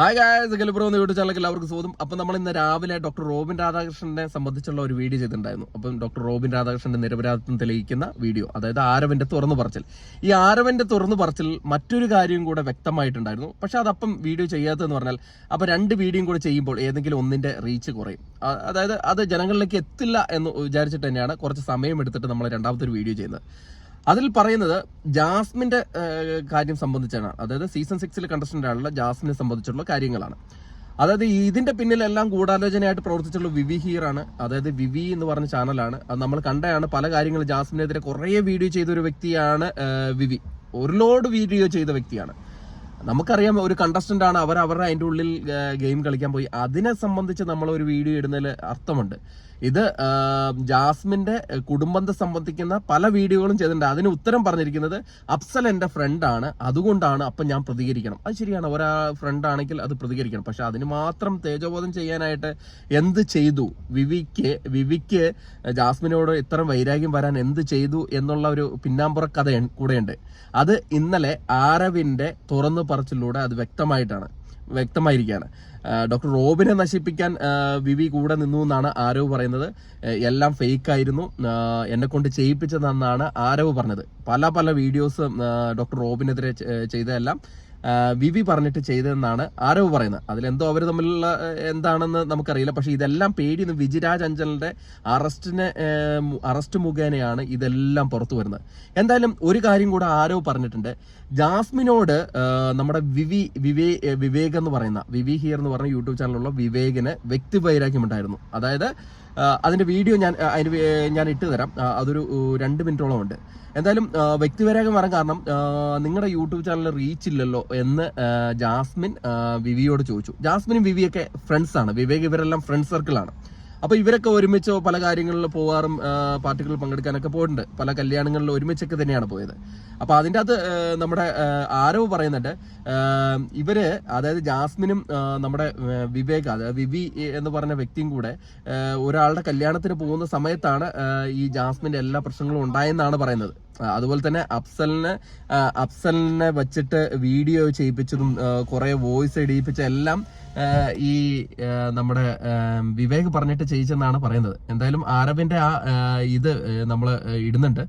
Hi guys ഗലിപ്രോ എന്ന YouTube ചാനലിലേക്ക് എല്ലാവർക്കും സ്വാഗതം. അപ്പം നമ്മൾ ഇന്ന് രാവിലെ ഡോക്ടർ റോബിൻ രാധാകൃഷ്ണനെ സംബന്ധിച്ചുള്ള ഒരു വീഡിയോ ചെയ്തിട്ടുണ്ടായിരുന്നു. അപ്പം ഡോക്ടർ റോബിൻ രാധാകൃഷ്ണന്റെ നിരപരാധിത്വം തെളിയിക്കുന്ന വീഡിയോ അതായത് ആരവിന്റെ തുറന്നു പറച്ചിൽ. ഈ ആരവിന്റെ തുറന്നു പറച്ചിൽ മറ്റൊരു കാര്യം കൂടെ വ്യക്തമായിട്ടുണ്ടായിരുന്നു. പക്ഷെ അതപ്പം വീഡിയോ ചെയ്യാത്തതെന്ന് പറഞ്ഞാൽ അപ്പം രണ്ട് വീഡിയോയും കൂടെ ചെയ്യുമ്പോൾ ഏതെങ്കിലും ഒന്നിന്റെ റീച്ച് കുറയും. അതായത് അത് ജനങ്ങളിലേക്ക് എത്തില്ല എന്ന് വിചാരിച്ചിട്ട് തന്നെയാണ് കുറച്ച് സമയം എടുത്തിട്ട് നമ്മൾ രണ്ടാമത്തെ ഒരു വീഡിയോ ചെയ്യുന്നത്. അതിൽ പറയുന്നത് ജാസ്മിന്റെ കാര്യം സംബന്ധിച്ചാണ്. അതായത് സീസൺ സിക്സിൽ കണ്ടസ്റ്റന്റ് ആണുള്ള ജാസ്മിനെ സംബന്ധിച്ചുള്ള കാര്യങ്ങളാണ്. അതായത് ഇതിന്റെ പിന്നിലെല്ലാം ഗൂഢാലോചനയായിട്ട് പ്രവർത്തിച്ചുള്ള വിവി ഹീറാണ്. അതായത് വിവി എന്ന് പറഞ്ഞ ചാനലാണ് അത് നമ്മൾ കണ്ടതാണ് പല കാര്യങ്ങളും ജാസ്മിനെതിരെ കുറേ വീഡിയോ ചെയ്ത ഒരു വ്യക്തിയാണ് വിവി. ഒരു ലോഡ് വീഡിയോ ചെയ്ത വ്യക്തിയാണ്. നമുക്കറിയാം ഒരു കണ്ടസ്റ്റന്റ് ആണ് അവർ അവരുടെ അതിന്റെ ഉള്ളിൽ ഗെയിം കളിക്കാൻ പോയി. അതിനെ സംബന്ധിച്ച് നമ്മൾ ഒരു വീഡിയോ ഇടുന്നതിൽ അർത്ഥമുണ്ട്. ഇത് ജാസ്മിന്റെ കുടുംബത്തെ സംബന്ധിക്കുന്ന പല വീഡിയോകളും ചെയ്തിട്ടുണ്ട്. അതിന് ഉത്തരം പറഞ്ഞിരിക്കുന്നത് അഫ്സൽ എന്റെ ഫ്രണ്ടാണ് അതുകൊണ്ടാണ് അപ്പം ഞാൻ പ്രതികരിക്കണം. അത് ശരിയാണ്. ഒരാ ഫ്രണ്ട് ആണെങ്കിൽ അത് പ്രതികരിക്കണം. പക്ഷെ അതിന് മാത്രം തേജോബോധം ചെയ്യാനായിട്ട് എന്ത് ചെയ്തു? വിവിക്ക് വിവിക്ക് ജാസ്മിനോട് ഇത്ര വൈരാഗ്യം വരാൻ എന്ത് ചെയ്തു എന്നുള്ള ഒരു പിന്നാമ്പുറ കഥ കൂടെയുണ്ട്. അത് ഇന്നലെ ആരവിന്റെ തുറന്നു പറച്ചിലൂടെ അത് വ്യക്തമായിട്ടാണ് വ്യക്തമായിരിക്കുകയാണ്. ഡോക്ടർ റോബിനെ നശിപ്പിക്കാൻ വിവി കൂടെ നിന്നു എന്നാണ് ആരവ് പറയുന്നത്. എല്ലാം ഫേക്ക് ആയിരുന്നു ആ, എന്നെ കൊണ്ട് ചെയ്യിപ്പിച്ചതെന്നാണ് ആരവ് പറഞ്ഞത്. പല പല വീഡിയോസ് ഡോക്ടർ റോബിനെതിരെ ചെയ്തതെല്ലാം വിവി പറഞ്ഞിട്ട് ചെയ്തതെന്നാണ് ആരോ പറയുന്നത്. അതിലെന്തോ അവർ തമ്മിലുള്ള എന്താണെന്ന് നമുക്കറിയില്ല. പക്ഷേ ഇതെല്ലാം പേടിയെന്ന് വിജിരാജ് അഞ്ചലിന്റെ അറസ്റ്റിനെ അറസ്റ്റ് മുഖേനയാണ് ഇതെല്ലാം പുറത്തു വരുന്നത്. എന്തായാലും ഒരു കാര്യം കൂടെ ആരോ പറഞ്ഞിട്ടുണ്ട്. ജാസ്മിനോട് നമ്മുടെ വിവി വിവേ വിവേക് എന്ന് പറയുന്ന വിവി ഹിയർ എന്ന് പറഞ്ഞ യൂട്യൂബ് ചാനലുള്ള വിവേകിന് വ്യക്തി വൈരാഗ്യമുണ്ടായിരുന്നു അതായത് അതിന്റെ വീഡിയോ ഞാൻ അതിന് ഞാൻ ഇട്ട് തരാം. അതൊരു രണ്ട് മിനിറ്റോളം ഉണ്ട്. എന്തായാലും ആ, വ്യക്തിവൈരാഗ്യം വരാൻ കാരണം നിങ്ങളുടെ യൂട്യൂബ് ചാനലിൽ റീച്ച് ഇല്ലല്ലോ എന്ന് ജാസ്മിൻ വിവിയോട് ചോദിച്ചു. ജാസ്മിനും വിവിയൊക്കെ ഫ്രണ്ട്സ് ആണ്. വിവേക് ഇവരെല്ലാം ഫ്രണ്ട് സർക്കിളാണ് അപ്പൊ ഇവരൊക്കെ ഒരുമിച്ച് പല കാര്യങ്ങളിൽ പോവാറും പാർട്ടികളിൽ പങ്കെടുക്കാനൊക്കെ പോയിട്ടുണ്ട്. പല കല്യാണങ്ങളിൽ ഒരുമിച്ചൊക്കെ തന്നെയാണ് പോയത്. അപ്പൊ അതിന്റെ അകത്ത് നമ്മുടെ ആരോ ആരവ് പറയുന്നുണ്ട് ഇവർ അതായത് ജാസ്മിനും നമ്മുടെ വിവേക് അതായത് വിവി എന്ന് പറഞ്ഞ വ്യക്തിയും കൂടെ ഒരാളുടെ കല്യാണത്തിന് പോകുന്ന സമയത്താണ് ഈ ജാസ്മിന്റെ എല്ലാ പ്രശ്നങ്ങളും ഉണ്ടായെന്നാണ് പറയുന്നത്. അതുപോലെ തന്നെ അഫ്സലിനെ അഫ്സലിനെ വെച്ചിട്ട് വീഡിയോ ചെയ്യിപ്പിച്ചതും കുറെ വോയിസ് ഇടിയിപ്പിച്ച എല്ലാം ഈ നമ്മുടെ വിവേക് പറഞ്ഞിട്ട് ചെയ്യിച്ചെന്നാണ് പറയുന്നത്. എന്തായാലും ആരവിന്റെ ആ, ഇത് നമ്മൾ ഇടുന്നുണ്ട്.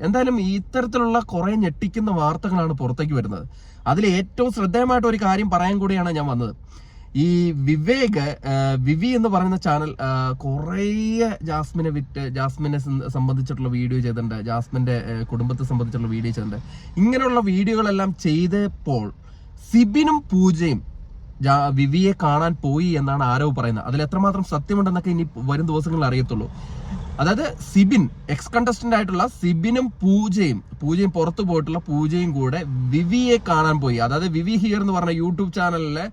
എന്തായാലും ഇത്തരത്തിലുള്ള കുറെ ഞെട്ടിക്കുന്ന വാർത്തകളാണ് പുറത്തേക്ക് വരുന്നത്. അതിൽ ഏറ്റവും ശ്രദ്ധേയമായിട്ട് ഒരു കാര്യം പറയാൻ കൂടിയാണ് ഞാൻ വന്നത്. ഈ വിവേക് വിവി എന്ന് പറയുന്ന ചാനൽ കുറേ ജാസ്മിനെ വിറ്റ് ജാസ്മിനെ സംബന്ധിച്ചിട്ടുള്ള വീഡിയോ ചെയ്തിട്ടുണ്ട്. ജാസ്മിന്റെ കുടുംബത്തെ സംബന്ധിച്ചിട്ടുള്ള വീഡിയോ ചെയ്തിട്ടുണ്ട്. ഇങ്ങനെയുള്ള വീഡിയോകളെല്ലാം ചെയ്തപ്പോൾ സിബിനും പൂജയും വിവിയെ കാണാൻ പോയി എന്നാണ് ആരോ പറയുന്നത്. അതിൽ എത്രമാത്രം സത്യമുണ്ടെന്നൊക്കെ ഇനി വരും ദിവസങ്ങളിൽ അറിയത്തുള്ളൂ. അതായത് സിബിൻ എക്സ് കണ്ടസ്റ്റന്റ് ആയിട്ടുള്ള സിബിനും പൂജയും പൂജയും പുറത്തു പോയിട്ടുള്ള പൂജയും കൂടെ വിവിയെ കാണാൻ പോയി. അതായത് വിവി ഹിയർ എന്ന് പറഞ്ഞ യൂട്യൂബ് ചാനലിലെ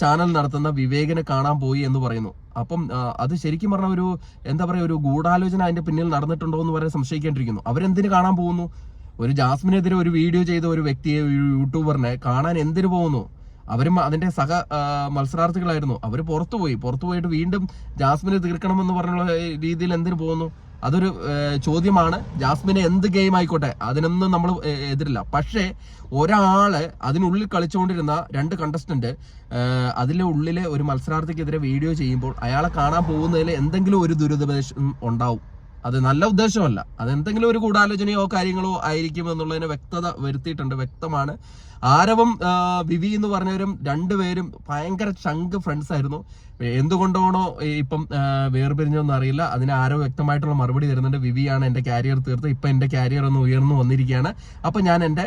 ചാനൽ നടത്തുന്ന വിവേകിനെ കാണാൻ പോയി എന്ന് പറയുന്നു. അപ്പം അത് ശരിക്കും പറഞ്ഞ ഒരു എന്താ പറയുക ഒരു ഗൂഢാലോചന അതിന്റെ പിന്നിൽ നടന്നിട്ടുണ്ടോ എന്ന് പറയാൻ സംശയിക്കേണ്ടിരിക്കുന്നു അവരെന്തിനു കാണാൻ പോകുന്നു? ഒരു ജാസ്മിനെതിരെ ഒരു വീഡിയോ ചെയ്ത ഒരു വ്യക്തിയെ ഒരു യൂട്യൂബറിനെ കാണാൻ എന്തിനു പോകുന്നു? അവരും അതിന്റെ സഹ മത്സരാർത്ഥികളായിരുന്നു. അവർ പുറത്തുപോയി. പുറത്തു പോയിട്ട് വീണ്ടും ജാസ്മിനെ തീർക്കണമെന്ന് പറഞ്ഞുള്ള രീതിയിൽ എന്തിനു പോകുന്നു? അതൊരു ചോദ്യമാണ്. ജാസ്മിനെ എന്ത് ഗെയിം ആയിക്കോട്ടെ അതിനൊന്നും നമ്മൾ എതിരില്ല. പക്ഷേ ഒരാൾ അതിനുള്ളിൽ കളിച്ചുകൊണ്ടിരുന്ന രണ്ട് കണ്ടസ്റ്റന്റ് അതിലെ ഉള്ളിലെ ഒരു മത്സരാർത്ഥിക്കെതിരെ വീഡിയോ ചെയ്യുമ്പോൾ അയാളെ കാണാൻ പോകുന്നതിൽ എന്തെങ്കിലും ഒരു ദുരിതോപദേശം ഉണ്ടാവും. അത് നല്ല ഉദ്ദേശമല്ല. അത് എന്തെങ്കിലും ഒരു കൂടാലോചനയോ കാര്യങ്ങളോ ആയിരിക്കും എന്നുള്ളതിന് വ്യക്തത വരുത്തിയിട്ടുണ്ട്. വ്യക്തമാണ്. ആരവും വിവി എന്ന് പറഞ്ഞവരും രണ്ടുപേരും ഭയങ്കര ചങ്ക് ഫ്രണ്ട്സ് ആയിരുന്നു. എന്തുകൊണ്ടാണോ ഇപ്പം വേർപിരിഞ്ഞോന്ന് അറിയില്ല. അതിന് ആരോ വ്യക്തമായിട്ടുള്ള മറുപടി തരുന്നുണ്ട്. വിവിയാണ് എന്റെ കാരിയർ തീർത്ത്. ഇപ്പൊ എന്റെ കാരിയർ ഒന്ന് ഉയർന്നു വന്നിരിക്കുകയാണ്. അപ്പൊ ഞാൻ എന്റെ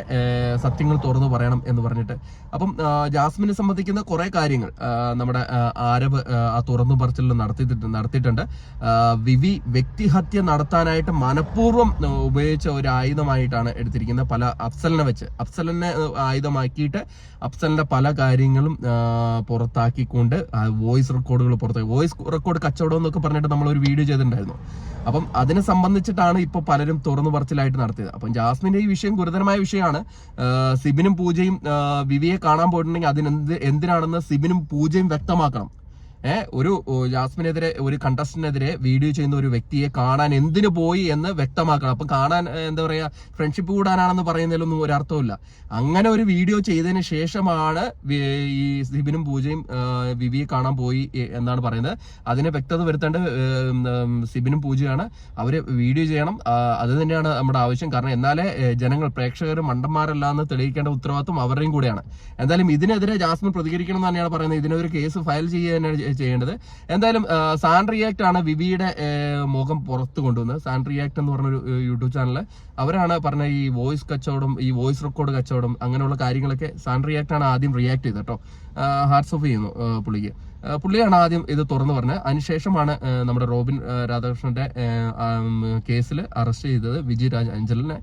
സത്യങ്ങൾ തുറന്നു പറയണം എന്ന് പറഞ്ഞിട്ട്. അപ്പം ജാസ്മിനെ സംബന്ധിക്കുന്ന കുറെ കാര്യങ്ങൾ നമ്മുടെ ആരവ് ആ, തുറന്നു പറച്ചിൽ നടത്തിയിട്ടുണ്ട്. നടത്തിയിട്ടുണ്ട് വിവി വ്യക്തിഹത്യ നടത്താനായിട്ട് മനഃപൂർവം ഉപയോഗിച്ച ഒരു ആയുധമായിട്ടാണ് എടുത്തിരിക്കുന്നത്. പല അഫ്സലിനെ വെച്ച്. അഫ്സലിനെ ആയുധമാക്കിയിട്ട് അഫ്സലിന്റെ പല കാര്യങ്ങളും പുറത്താക്കിക്കൊണ്ട് വോയിസ് റെക്കോർഡുകൾ പുറത്താക്കി. വോയിസ് റെക്കോർഡ് കച്ചവടം എന്നൊക്കെ പറഞ്ഞിട്ട് നമ്മൾ ഒരു വീഡിയോ ചെയ്തിട്ടുണ്ടായിരുന്നു. അപ്പം അതിനെ സംബന്ധിച്ചിട്ടാണ് ഇപ്പൊ പലരും തുറന്നു പറച്ചിലായിട്ട് നടത്തിയത്. അപ്പം ജാസ്മിന്റെ ഈ വിഷയം ഗുരുതരമായ വിഷയമാണ്. സിബിനും പൂജയും വിവിയെ കാണാൻ പോയിട്ടുണ്ടെങ്കിൽ അതിനെന്ത് എന്തിനാണെന്ന് സിബിനും പൂജയും വ്യക്തമാക്കണം. ഒരു ജാസ്മിനെതിരെ ഒരു കണ്ടസ്റ്റന്റിനെതിരെ വീഡിയോ ചെയ്യുന്ന ഒരു വ്യക്തിയെ കാണാൻ എന്തിനു പോയി എന്ന് വ്യക്തമാക്കണം. അപ്പൊ കാണാൻ എന്താ പറയാ ഫ്രണ്ട്ഷിപ്പ് കൂടാനാണെന്ന് പറയുന്നതിലൊന്നും ഒരർത്ഥമില്ല അങ്ങനെ ഒരു വീഡിയോ ചെയ്തതിന് ശേഷമാണ് ഈ സിബിനും പൂജയും വിവിയെ കാണാൻ പോയി എന്നാണ് പറയുന്നത്. അതിനെ വ്യക്തത വരുത്തേണ്ടത് സിബിനും പൂജയാണ് അവർ വീഡിയോ ചെയ്യണം. അത് തന്നെയാണ് നമ്മുടെ ആവശ്യം. കാരണം എന്നാലേ ജനങ്ങൾ പ്രേക്ഷകർ മണ്ടന്മാരല്ല എന്ന് തെളിയിക്കേണ്ട ഉത്തരവാദിത്വം അവരുടെയും കൂടെയാണ്. എന്തായാലും ഇതിനെതിരെ ജാസ്മിൻ പ്രതികരിക്കണം എന്ന് തന്നെയാണ് പറയുന്നത്. ഇതിനൊരു കേസ് ഫയൽ ചെയ്യുക തന്നെയാണ് ചെയ്യേണ്ടത്. എന്തായാലും സാൻ റിയാക്ട് ആണ് വിവിയുടെ മുഖം പുറത്ത് കൊണ്ടുവന്നത്. സാൻ റിയാക്ട് എന്ന് പറഞ്ഞൊരു യൂട്യൂബ് ചാനൽ അവരാണ് പറഞ്ഞ ഈ വോയിസ് കച്ചവടം ഈ വോയിസ് റെക്കോർഡ് കച്ചവടം അങ്ങനെയുള്ള കാര്യങ്ങളൊക്കെ സാൻ റിയാക്ട് ആണ് ആദ്യം റിയാക്ട് ചെയ്തത് കേട്ടോ. ഹാർട്സ് ഓഫ് ചെയ്യുന്നു പുള്ളിക്ക്. പുള്ളിയാണ് ആദ്യം ഇത് തുറന്നു പറഞ്ഞത്. അതിനുശേഷമാണ് നമ്മുടെ റോബിൻ രാധാകൃഷ്ണന്റെ കേസിൽ അറസ്റ്റ് ചെയ്തത് വിജയ് രാജ് അഞ്ചലിനെ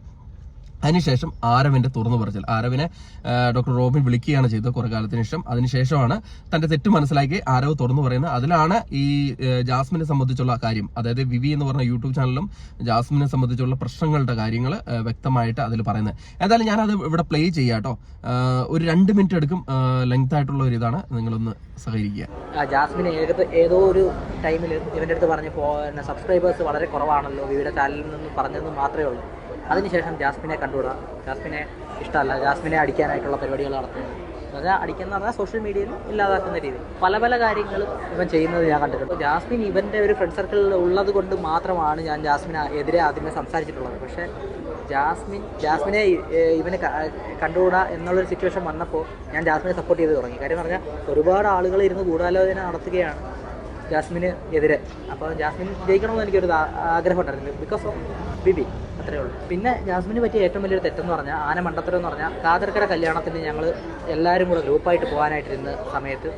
അതിനുശേഷം ആരവിന്റെ തുറന്നു പറച്ചിൽ. ആരവിനെ ഡോക്ടർ റോബിൻ വിളിക്കുകയാണ് ചെയ്തത് കുറെ കാലത്തിന് ശേഷം. അതിനുശേഷമാണ് തന്റെ തെറ്റ് മനസ്സിലാക്കി ആരവ് തുറന്നു പറയുന്നത്. അതിലാണ് ഈ ജാസ്മിനെ സംബന്ധിച്ചുള്ള കാര്യം. അതായത് വിവി എന്ന് പറഞ്ഞ യൂട്യൂബ് ചാനലിലും ജാസ്മിനെ സംബന്ധിച്ചുള്ള പ്രശ്നങ്ങളുടെ കാര്യങ്ങൾ വ്യക്തമായിട്ട് അതിൽ പറയുന്നത്. എന്തായാലും ഞാനത് ഇവിടെ പ്ലേ ചെയ്യാട്ടോ ഒരു രണ്ട് മിനിറ്റ് എടുക്കും. ലെങ്ത് ആയിട്ടുള്ള ഒരു ഇതാണ്. നിങ്ങളൊന്ന് സഹകരിക്കുക. ആ, ജാസ്മിൻ ഏതോ ഒരു ടൈമിൽ ഇവന്റെ അടുത്ത് പറഞ്ഞപ്പോൾ സബ്സ്ക്രൈബേഴ്സ് വളരെ കുറവാണല്ലോ. വിവിയുടെ ചാനലിൽ നിന്ന് പറഞ്ഞതെന്ന് മാത്രമേ ഉള്ളൂ. അതിനുശേഷം ജാസ്മിനെ കണ്ടുവിടുക ജാസ്മിനെ ഇഷ്ടമല്ല. ജാസ്മിനെ അടിക്കാനായിട്ടുള്ള പരിപാടികൾ നടത്തുന്നത്. അതായത് അടിക്കുന്ന പറഞ്ഞാൽ സോഷ്യൽ മീഡിയയിൽ ഇല്ലാതാക്കുന്ന രീതി. പല പല കാര്യങ്ങളും ഇവൻ ചെയ്യുന്നത് ഞാൻ കണ്ടിട്ടുണ്ട്. ജാസ്മിൻ ഇവന്റെ ഒരു ഫ്രണ്ട് സർക്കിളിൽ ഉള്ളത് കൊണ്ട് മാത്രമാണ് ഞാൻ ജാസ്മിന് എതിരെ ആദ്യമേ സംസാരിച്ചിട്ടുള്ളത്. പക്ഷേ ജാസ്മിൻ ജാസ്മിനെ ഇവനെ കണ്ടുകൂടാ എന്നുള്ളൊരു സിറ്റുവേഷൻ വന്നപ്പോൾ ഞാൻ ജാസ്മിനെ സപ്പോർട്ട് ചെയ്ത് തുടങ്ങി. കാര്യം പറഞ്ഞാൽ ഒരുപാട് ആളുകൾ ഇരുന്ന് ഗൂഢാലോചന നടത്തുകയാണ്. ജാസ്മിന് എതിരെ. അപ്പോൾ ജാസ്മിൻ ജയിക്കണമെന്ന് എനിക്കൊരു ആഗ്രഹം ഉണ്ടായിരുന്നു. Because of BB. അത്രേ ഉള്ളൂ. പിന്നെ ജാസ്മിന് പറ്റിയ ഏറ്റവും വലിയൊരു തെറ്റെന്ന് പറഞ്ഞാൽ ആന മണ്ടത്തരം എന്ന് പറഞ്ഞാൽ കാതർക്കര കല്യാണത്തിന് ഞങ്ങൾ എല്ലാവരും കൂടെ ഗ്രൂപ്പായിട്ട് പോകാനായിട്ടിരുന്ന സമയത്ത്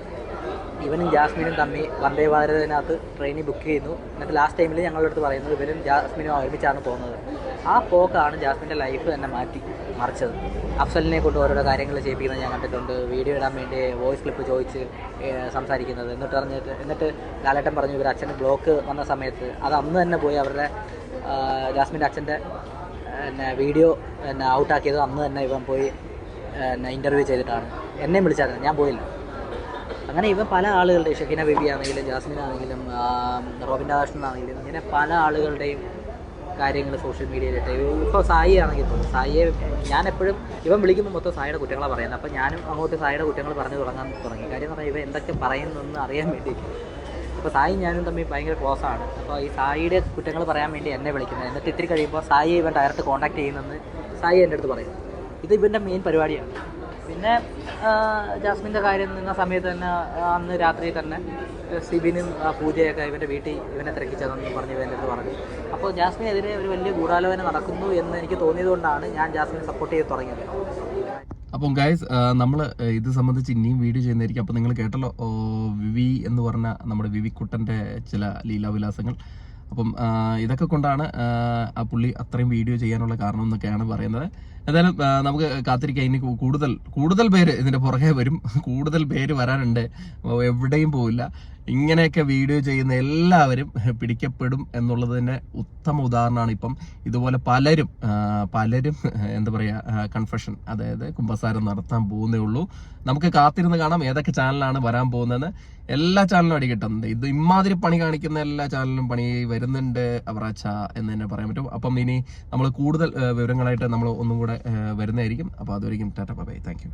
ഇവനും ജാസ്മിനും തമ്മി വന്ദേ ഭാരതിനകത്ത് ട്രെയിനിൽ ബുക്ക് ചെയ്യുന്നു. എന്നിട്ട് ലാസ്റ്റ് ടൈമിൽ ഞങ്ങളുടെ അടുത്ത് പറയുന്നത് ഇവനും ജാസ്മിനും ഒരുമിച്ചാണ് പോകുന്നത്. ആ പോക്കാണ് ജാസ്മിന്റെ ലൈഫ് തന്നെ മാറ്റി മറിച്ചത്. അഫ്സലിനെ കൊണ്ട് ഓരോരോ കാര്യങ്ങൾ ചെയ്യിപ്പിക്കുന്നത് ഞാൻ കണ്ടിട്ടുണ്ട്. വീഡിയോ ഇടാൻ വേണ്ടി വോയിസ് ക്ലിപ്പ് ചോദിച്ച് സംസാരിക്കുന്നത്. എന്നിട്ട് പറഞ്ഞിട്ട് എന്നിട്ട് ലാലേട്ടൻ പറഞ്ഞു ഇവർ അച്ഛന്റെ ബ്ലോക്ക് വന്ന സമയത്ത് അത് അന്ന് തന്നെ പോയി അവരുടെ ജാസ്മിന്റെ അച്ഛന്റെ പിന്നെ വീഡിയോ പിന്നെ ഔട്ടാക്കിയത് അന്ന് തന്നെ ഇവൻ പോയി പിന്നെ ഇന്റർവ്യൂ ചെയ്തിട്ടാണ്. എന്നെയും വിളിച്ചായിരുന്നു. ഞാൻ പോയില്ല. അങ്ങനെ ഇവ പല ആളുകളുടെയും ഷഹീന ബേബി ആണെങ്കിലും ജാസ്മിൻ ആണെങ്കിലും റോബിൻ രാധാകൃഷ്ണൻ ആണെങ്കിലും ഇങ്ങനെ പല ആളുകളുടെയും കാര്യങ്ങൾ സോഷ്യൽ മീഡിയയിലിട്ട് ഇപ്പോൾ സായി ആണെങ്കിൽ പോലും സായിയെ ഞാൻ എപ്പോഴും ഇവൻ വിളിക്കുമ്പോൾ മൊത്തം സായിയുടെ കുറ്റങ്ങളാണ് പറയുന്നത് അപ്പോൾ ഞാനും അങ്ങോട്ട് സായിയുടെ കുറ്റങ്ങൾ പറഞ്ഞു തുടങ്ങാൻ തുടങ്ങി. കാര്യം എന്ന് പറഞ്ഞാൽ ഇവ എന്തൊക്കെ പറയുന്നതെന്ന് അറിയാൻ വേണ്ടി. അപ്പോൾ സായി ഞാനും തമ്മിൽ ഭയങ്കര ക്ലോസ് ആണ്. അപ്പോൾ ഈ സായിയുടെ കുറ്റങ്ങൾ പറയാൻ വേണ്ടി എന്നെ വിളിക്കുന്നത്. എന്നിട്ട് ഇത്തിരി കഴിയുമ്പോൾ സായി ഇവൻ ഡയറക്റ്റ് കോൺടാക്ട് ചെയ്യുന്നെന്ന് സായി എന്റെ അടുത്ത് പറയും. ഇത് ഇവന്റെ മെയിൻ പരിപാടിയാണ്. പിന്നെ ജാസ്മിന്റെ കാര്യം നിന്ന സമയത്ത് തന്നെ അന്ന് രാത്രി തന്നെ സിബിനും പൂജയൊക്കെ ഇവന്റെ വീട്ടിൽ ഇവനെ തിരക്കിച്ചതെന്ന് പറഞ്ഞ് ഇവന്റെ അടുത്ത് പറഞ്ഞു. അപ്പോൾ ജാസ്മിനെതിരെ ഒരു വലിയ ഗൂഢാലോചന നടക്കുന്നു എന്ന് എനിക്ക് തോന്നിയതുകൊണ്ടാണ് ഞാൻ ജാസ്മിനെ സപ്പോർട്ട് ചെയ്ത് തുടങ്ങിയത്. അപ്പം ഗൈസ് നമ്മൾ ഇത് സംബന്ധിച്ച് ഇനിയും വീഡിയോ ചെയ്യുന്നതായിരിക്കും. അപ്പം നിങ്ങൾ കേട്ടല്ലോ വിവി എന്ന് പറഞ്ഞ നമ്മുടെ വിവിക്കുട്ടന്റെ ചില ലീലാവിലാസങ്ങൾ. അപ്പം ഇതൊക്കെ കൊണ്ടാണ് ആ പുള്ളി അത്രയും വീഡിയോ ചെയ്യാനുള്ള കാരണം എന്നൊക്കെയാണ് പറയുന്നത്. എന്തായാലും നമുക്ക് കാത്തിരിക്കാം. ഇനി കൂടുതൽ കൂടുതൽ പേര് ഇതിന്റെ പുറകെ വരും. കൂടുതൽ പേര് വരാനുണ്ട്. എവിടെയും പോവില്ല. ഇങ്ങനെയൊക്കെ വീഡിയോ ചെയ്യുന്ന എല്ലാവരും പിടിക്കപ്പെടും എന്നുള്ളതിന്റെ ഉത്തമ ഉദാഹരണമാണ് ഇപ്പം ഇതുപോലെ പലരും പലരും എന്താ പറയുക കൺഫെഷൻ അതായത് കുംഭസാരം നടത്താൻ പോകുന്നേ ഉള്ളൂ. നമുക്ക് കാത്തിരുന്ന് കാണാം ഏതൊക്കെ ചാനലാണ് വരാൻ പോകുന്നത് എല്ലാ ചാനലും അടി കിട്ടുന്നുണ്ട്. ഇത് ഇമാതിരി പണി കാണിക്കുന്ന എല്ലാ ചാനലിലും പണി വരുന്നുണ്ട് അവറാച്ച എന്ന് തന്നെ പറയാൻ പറ്റും. അപ്പം ഇനി നമ്മൾ കൂടുതൽ വിവരങ്ങളായിട്ട് നമ്മൾ ഒന്നും കൂടെ വരുന്നതായിരിക്കും. അപ്പോൾ അതുവരെയും ടാറ്റ ബൈ താങ്ക് യു